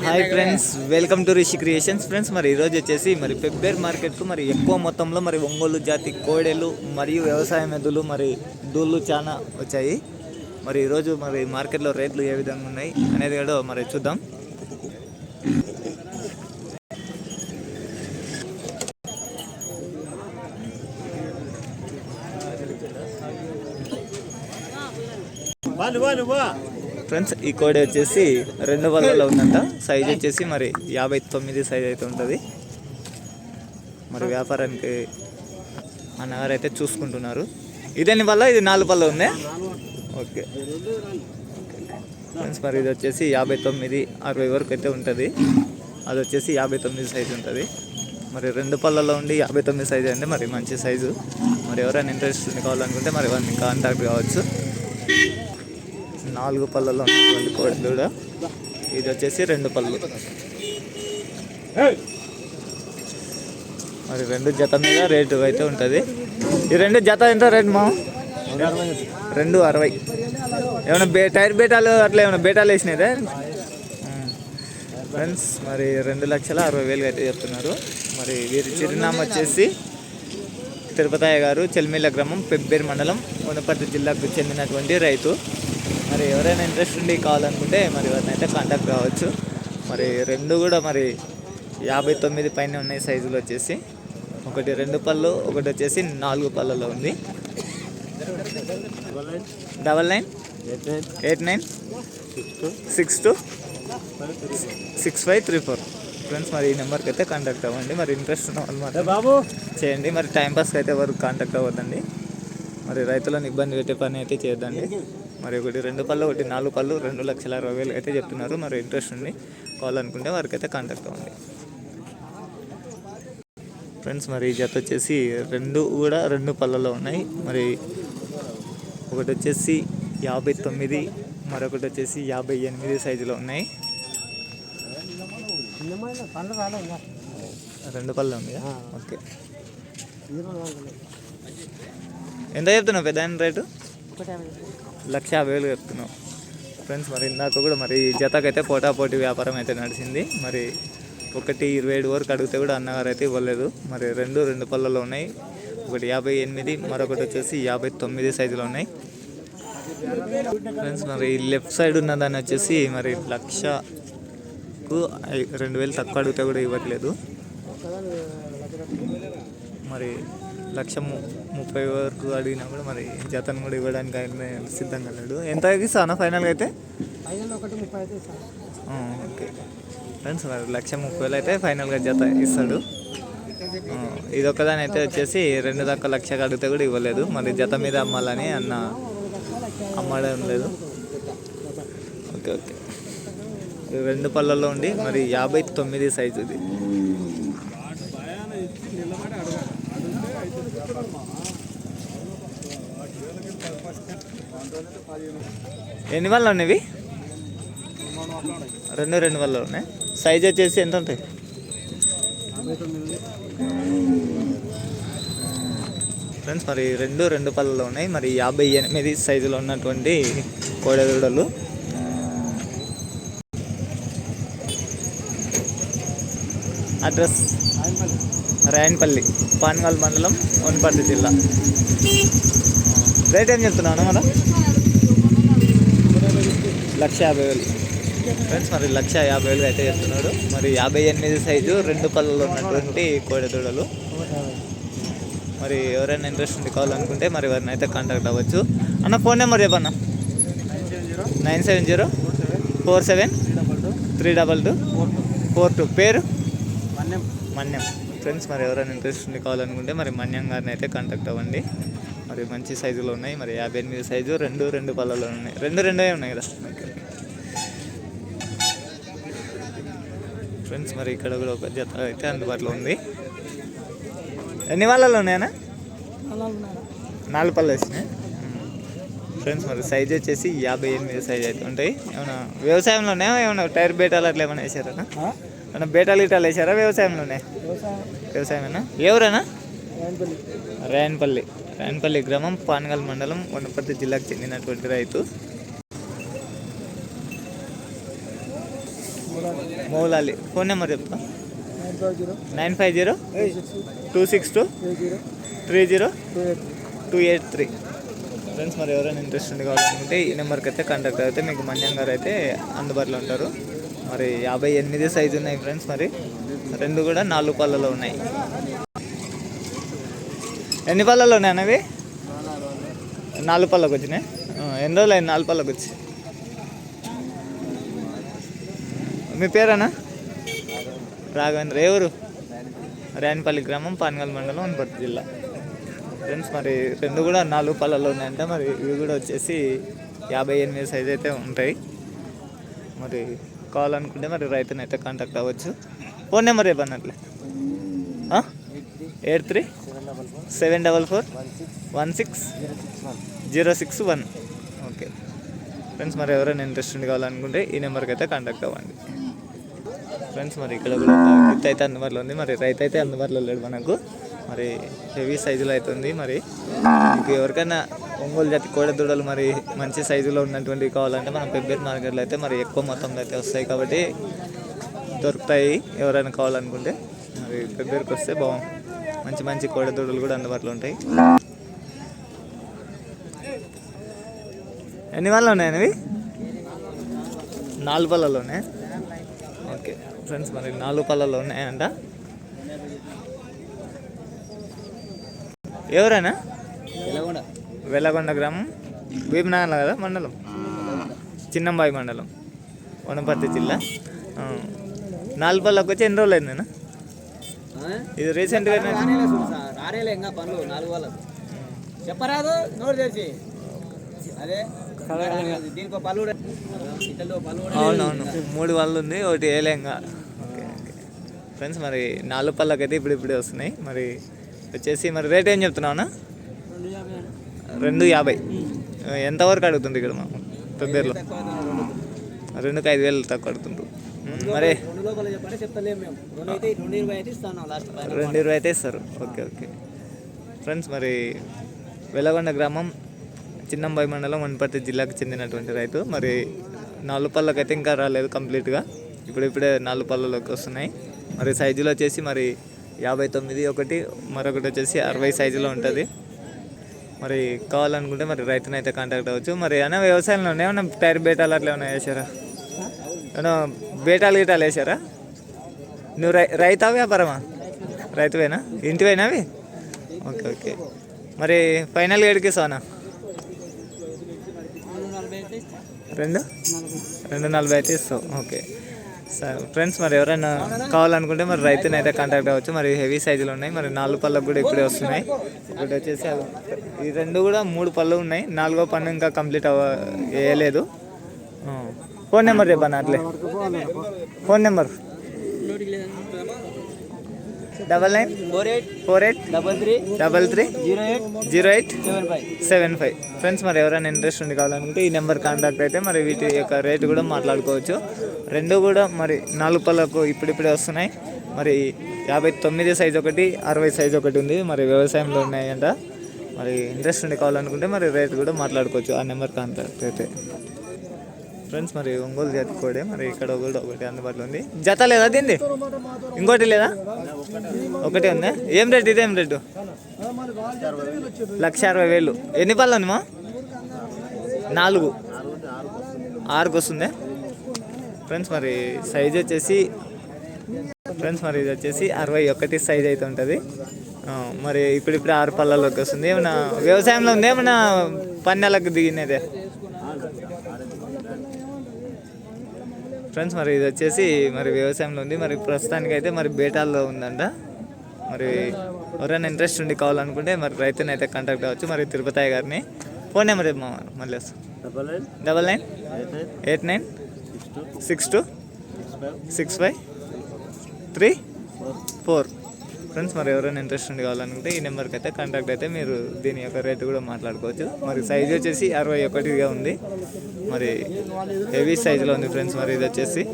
Hi friends welcome to Rishi creations. Friends మరి ఈరోజు వచ్చేసి మరి పెబ్బేర్ మార్కెట్కు మరి ఎక్కువ మొత్తంలో మరి ఒంగోలు జాతి కోడెలు మరియు వ్యవసాయ మెదులు మరి దూళ్ళు చాలా వచ్చాయి. మరి ఈరోజు మరి మార్కెట్లో రేట్లు ఏ విధంగా ఉన్నాయి అనేది కూడా మరి చూద్దాం. వాళ్ళు వాళ్ళు వా. ఫ్రెండ్స్ ఈ కోడి వచ్చేసి రెండు వందల ఉందంట. సైజ్ వచ్చేసి మరి యాభై తొమ్మిది సైజ్ అయితే ఉంటుంది. మరి వ్యాపారానికి అన్నగారు అయితే చూసుకుంటున్నారు. ఇదేని వల్ల ఇది నాలుగు పళ్ళు ఉంది? ఓకే. ఫ్రెండ్స్ మరి ఇది వచ్చేసి యాభై తొమ్మిది అరవై వరకు అయితే ఉంటుంది. అది వచ్చేసి యాభై తొమ్మిది సైజు ఉంటుంది. మరి రెండు పళ్ళలో ఉండి యాభై తొమ్మిది సైజు అంటే మరి మంచి సైజు మరి ఎవరైనా ఇంట్రెస్ట్ కావాలనుకుంటే మరి వారిని కాంటాక్ట్ కావచ్చు. నాలుగు పళ్ళలో ఉన్నటువంటి కోడి దూడ. ఇది వచ్చేసి రెండు పళ్ళు. మరి రెండు జత మీద రేటు అయితే ఉంటుంది. ఈ రెండు జత ఎంత రేట్ మా రెండు అరవై. ఏమైనా బే టైర్ బేటాలు అట్లా ఏమైనా బేటాలు వేసినాయిదే ఫ్రెండ్స్ మరి రెండు లక్షల అరవై వేలు అయితే చెప్తున్నారు. మరి వీరి చిరునామా వచ్చేసి తిరుపతయ్య గారు చెల్మిల గ్రామం పెబ్బేరు మండలం వనపర్తి జిల్లాకు చెందినటువంటి రైతు. మరి ఎవరైనా ఇంట్రెస్ట్ ఉండి కావాలనుకుంటే మరి వారిని అయితే కాంటాక్ట్ కావచ్చు. మరి రెండు కూడా మరి యాభై తొమ్మిది పైన ఉన్నాయి సైజులు వచ్చేసి. ఒకటి రెండు పళ్ళు ఒకటి వచ్చేసి నాలుగు పళ్ళలో ఉంది. Double nine eight nine six two six five three four friends మరి ఈ నెంబర్కి అయితే కాంటాక్ట్ అవ్వండి. మరి ఇంట్రెస్ట్ ఉన్న వాళ్ళు మాత్రం బాబు? చేయండి. మరి టైంపాస్కి అయితే ఎవరు కాంటాక్ట్ అవ్వద్దండి. మరి రైతులను ఇబ్బంది పెట్టే పని అయితే చేయొద్దండి. మరి ఒకటి రెండు పళ్ళు ఒకటి నాలుగు పళ్ళు రెండు లక్షల అరవై వేలు అయితే చెప్తున్నారు. మరి ఇంట్రెస్ట్ ఉంది కావాలనుకుంటే వారికి అయితే కాంటాక్ట్ అవ్వండి. ఫ్రెండ్స్ మరి ఈ జత వచ్చేసి రెండు కూడా రెండు పళ్ళలో ఉన్నాయి. మరి ఒకటి వచ్చేసి యాభై తొమ్మిది మరొకటి వచ్చేసి యాభై ఎనిమిది సైజులో ఉన్నాయి. రెండు పళ్ళు ఉంది ఓకే. ఎంత చెప్తున్నావు? పెద్ద రేటు? లక్ష యాభై వేలు చెప్తున్నాం ఫ్రెండ్స్ మరి ఇందాక కూడా మరి ఈ జతకైతే పోటాపోటీ వ్యాపారం అయితే నడిచింది. మరి ఒకటి ఇరవై ఏడు వరకు అడిగితే కూడా అన్నగారు అయితే ఇవ్వలేదు. మరి రెండు రెండు పళ్ళలో ఉన్నాయి. ఒకటి యాభై ఎనిమిది మరొకటి వచ్చేసి యాభై తొమ్మిది సైజులో ఉన్నాయి. ఫ్రెండ్స్ మరి లెఫ్ట్ సైడ్ ఉన్న దాన్ని వచ్చేసి మరి లక్షకు రెండు వేలు తక్కువ అడిగితే కూడా ఇవ్వట్లేదు. మరి లక్ష ముప్పై వరకు అడిగినా కూడా మరి జతను కూడా ఇవ్వడానికి ఆయన సిద్ధంగా లేడు. ఎంత ఇస్తాను ఫైనల్గా అయితే? ఓకే. ఫ్రెండ్స్ మరి లక్ష ముప్పై వేలు అయితే ఫైనల్గా జత ఇస్తాడు. ఆ, ఇది ఒక్కదాని అయితే వచ్చేసి రెండు దాకా లక్షకు అడిగితే కూడా ఇవ్వలేదు. మరి జత మీద అమ్మాలని అన్న అమ్మడం లేదు. Okay okay. రెండు పళ్ళల్లో ఉండి మరి యాభై తొమ్మిది సైజు ఇది ఎన్ని వల్ల ఉన్నవి రెండు రెండు వల్ల ఉన్నాయి. సైజ్ వచ్చేసి ఎంత ఉంటాయి? ఫ్రెండ్స్ మరి రెండు రెండు పళ్ళలో ఉన్నాయి. మరి యాభై ఎనిమిది సైజులో ఉన్నటువంటి కోడెదూడలు. అడ్రస్ రాయన్పల్లి పాన్గాల్ మండలం వనపర్తి జిల్లా. రేట్ ఏం చెప్తున్నాను మనం లక్ష యాభై వేలు. ఫ్రెండ్స్ మరి లక్ష యాభై వేలు అయితే చెప్తున్నాడు. మరి యాభై ఎనిమిది సైజు రెండు పళ్ళలో ఉన్నటువంటి కోడెదూడలు మరి ఎవరైనా ఇంట్రెస్ట్ ఉండి కావాలనుకుంటే మరి వారిని అయితే కాంటాక్ట్ అవ్వచ్చు. అన్న phone number చెప్పన్న? Nine seven zero four seven three double two four two. పేరు? మన్యం. ఫ్రెండ్స్ మరి ఎవరైనా ఇంట్రెస్ట్ ఉండి కావాలనుకుంటే మరి మన్యం గారిని అయితే కాంటాక్ట్ అవ్వండి. మరి మంచి సైజులో ఉన్నాయి. మరి యాభై ఎనిమిది సైజు రెండు రెండు పళ్ళలో ఉన్నాయి. రెండు రెండే ఉన్నాయి కదా? ఫ్రెండ్స్ మరి ఇక్కడ కూడా ఒక జత అయితే అందుబాటులో ఉంది. ఎన్ని వాళ్ళలో ఉన్నారా నాలుగు పళ్ళు వచ్చినాయి ఫ్రెండ్స్ మరి సైజ్ వచ్చేసి యాభై ఎనిమిది సైజ్ అయితే ఉంటాయి. ఏమైనా వ్యవసాయంలోనే ఏమైనా టైర్ బేటాలు అట్లా ఏమైనా వేసారా? ఏమైనా బేటాలు ఇటాలు వేసారా? వ్యవసాయంలోనే వ్యవసాయం వ్యవసాయమేనా? ఎవరేనా? రాయన్పల్లి రాయన్పల్లి గ్రామం పానగల్ మండలం వనపర్తి జిల్లాకు చెందినటువంటి రైతు. మౌలాలి. ఫోన్ నెంబర్ చెప్తా. Nine five zero two six two three zero two eight two eight three. Friends మరి ఎవరైనా ఇంట్రెస్ట్ ఉంది కావాలనుకుంటే ఈ నెంబర్కి అయితే కాంటాక్ట్ అయితే మీకు మన్యం గారు అయితే అందుబాటులో ఉంటారు. మరి యాభై ఎనిమిది సైజు ఉన్నాయి ఫ్రెండ్స్ మరి. రెండు కూడా నాలుగు పళ్ళలో ఉన్నాయి. ఎన్ని పళ్ళలో ఉన్నాయి అన్నవి? నాలుగు పళ్ళకు వచ్చినాయి. ఎన్ని రోజులు అయింది నాలుగు పళ్ళకు వచ్చి? మీ పేరేనా రాఘవేంద్ర. ఎవరు రేణిపల్లి గ్రామం పానగల్ మండలం అనపర్తి జిల్లా. ఫ్రెండ్స్ మరి రెండు కూడా నాలుగు పళ్ళలో ఉన్నాయంట. మరి ఇవి కూడా వచ్చేసి యాభై ఎనిమిది సైజ్ అయితే ఉంటాయి. మరి కావాలనుకుంటే మరి రైతునైతే కాంటాక్ట్ అవ్వచ్చు. Phone number చెప్పన్నట్లే eight three seven double four one six zero six one. Okay. Friends మరి ఎవరైనా ఇంట్రెస్ట్ కావాలనుకుంటే ఈ నెంబర్కి అయితే కాంటాక్ట్ అవ్వండి. ఫ్రెండ్స్ మరి ఇక్కడ కూడా గిత్త అయితే అందుబాటులో ఉంది. మరి రైతు అయితే అందుబాటులో లేడు మనకు. మరి హెవీ సైజులో అయితే మరి మీకు ఎవరికైనా ఒంగోలు జాతి కోడ దూడలు మరి మంచి సైజులో ఉన్నటువంటివి కావాలంటే మనం పెబ్బేరు మార్కెట్లో అయితే మరి ఎక్కువ మొత్తంలో అయితే వస్తాయి కాబట్టి దొరుకుతాయి ఎవరైనా కావాలనుకుంటే. మరి పెబ్బేరుకి వస్తే బాగుంది మంచి మంచి కోడె దూడలు కూడా అందుబాటులో ఉంటాయి. ఎన్ని వాళ్ళు ఉన్నాయండి ఇవి? నాలుగు పళ్ళలోనే ఓకే ఫ్రెండ్స్ మరి నాలుగు పళ్ళలో ఉన్నాయంట. ఎవరైనా? వెల్లగొండ గ్రామం. భీమనగర్ కదా మండలం? చిన్నంబాయి మండలం. వనపర్తి జిల్లా. నాలుగు పళ్ళకి వచ్చి ఎన్ని రోజులు అయింది ఇది రీసెంట్గా రారేలే ఇంకా పనులు నాలుగు వాళ్ళకు చెప్పరాదు నోరు తెరిచి. అదే దీనికి కూడా అవునవును మూడు వాళ్ళు ఉంది ఒకటి ఏలేంగా ఓకే ఓకే. ఫ్రెండ్స్ మరి నాలుగు పళ్ళకి అయితే ఇప్పుడు ఇప్పుడే వస్తున్నాయి. మరి వచ్చేసి మరి రేట్ ఏం చెప్తున్నావునా రెండు యాభై. ఎంతవరకు అడుగుతుంది ఇక్కడ మా పెబ్బేరులో రెండుకి ఐదు వేలు తక్కువ అడుగుతుండ్రు. ఉమ్, మరి రెండు ఇరవై అయితే ఇస్తారు. Okay okay. ఫ్రెండ్స్ మరి వెలగొండ గ్రామం చిన్నంబాయి మండలం వనపర్తి జిల్లాకు చెందినటువంటి రైతు. మరి నాలుగు పళ్ళకి అయితే ఇంకా రాలేదు కంప్లీట్గా. ఇప్పుడు ఇప్పుడే నాలుగు పళ్ళలోకి వస్తున్నాయి. మరి సైజులో వచ్చేసి మరి యాభై తొమ్మిది ఒకటి మరొకటి వచ్చేసి అరవై సైజులో ఉంటుంది. మరి కావాలనుకుంటే మరి రైతుని అయితే కాంటాక్ట్ అవ్వచ్చు. మరి ఏమైనా వ్యవసాయంలో ఉన్నాయి? ఏమన్నా టైర్ బేటాలు అట్లా ఏమైనా వేసారా ఏమన్నా బేటాలు గిటాలు వేసారా నువ్వు రై రైతా వ్యాపారమా? రైతువేనా? ఇంటివేనా అవి? Okay okay. మరి ఫైనల్గా ఎడికి సోనా రెండు? రెండు నలభై అయితే ఇస్తావు. ఓకే. సరే ఫ్రెండ్స్ మరి ఎవరైనా కావాలనుకుంటే మరి రైతుని అయితే కాంటాక్ట్ అవ్వచ్చు. మరి హెవీ సైజులు ఉన్నాయి. మరి నాలుగు పళ్ళకు కూడా ఇప్పుడే వస్తున్నాయి. ఇప్పుడు వచ్చేసి ఈ రెండు కూడా మూడు పళ్ళు ఉన్నాయి. నాలుగో పన్ను ఇంకా కంప్లీట్ అవ్వ వేయలేదు. ఫోన్ నెంబర్ చెప్పాను అట్లే? Phone number. Double nine four eight four eight double three double three zero eight zero eight seven five seven five. Friends మరి ఎవరైనా ఇంట్రెస్ట్ ఉండి కావాలనుకుంటే ఈ నెంబర్ కాంటాక్ట్ అయితే మరి వీటి యొక్క రేటు కూడా మాట్లాడుకోవచ్చు. రెండు కూడా మరి నాలుగు పళ్ళకు ఇప్పుడిప్పుడే వస్తున్నాయి. మరి యాభై తొమ్మిది సైజ్ ఒకటి అరవై సైజ్ ఒకటి ఉంది. మరి వ్యవసాయంలో ఉన్నాయంట. మరి ఇంట్రెస్ట్ ఉండి కావాలనుకుంటే మరి రేటు కూడా మాట్లాడుకోవచ్చు. ఆ నెంబర్ కాంటాక్ట్ అయితే. ఫ్రెండ్స్ మరి ఒంగోలు జాతి కోడే మరి ఇక్కడ కూడా ఒకటి అందుబాటులో ఉంది. జత లేదా దీన్ని? ఇంకోటి లేదా? ఒకటి ఉందా? ఏం రేట్ ఇదేం రేటు? లక్ష అరవై వేలు. ఎన్ని పళ్ళు ఉంది మా నాలుగు. ఆరుకు వస్తుంది? ఫ్రెండ్స్ మరి సైజ్ వచ్చేసి ఫ్రెండ్స్ మరి ఇది వచ్చేసి అరవై ఒకటి సైజ్ అయితే ఉంటుంది. మరి ఇప్పుడిప్పుడు ఆరు పళ్ళలోకి వస్తుంది. ఏమన్నా వ్యవసాయంలో ఉంది? ఏమన్నా పన్నెలకు దిగినదే? ఫ్రెండ్స్ మరి ఇది వచ్చేసి మరి వ్యవసాయంలో ఉంది. మరి ప్రస్తుతానికి అయితే మరి బేటాల్లో ఉందంట. మరి ఎవరైనా ఇంట్రెస్ట్ ఉండి కావాలనుకుంటే మరి రైతుని అయితే కాంటాక్ట్ అవ్వచ్చు. మరి తిరుపతి గారిని. ఫోన్ నెంబర్ మళ్ళీ double nine. Eight nine. Six two. Six five. Three? Four. Friends మరి ఎవరైనా ఇంట్రెస్ట్ ఉండి కావాలనుకుంటే ఈ నెంబర్కి అయితే కాంటాక్ట్ అయితే మీరు దీని యొక్క రేటు కూడా మాట్లాడుకోవచ్చు. మరి సైజ్ వచ్చేసి అరవై ఒకటిగా ఉంది. మరి హెవీ సైజులో ఉంది ఫ్రెండ్స్ మరి ఇది వచ్చేసి.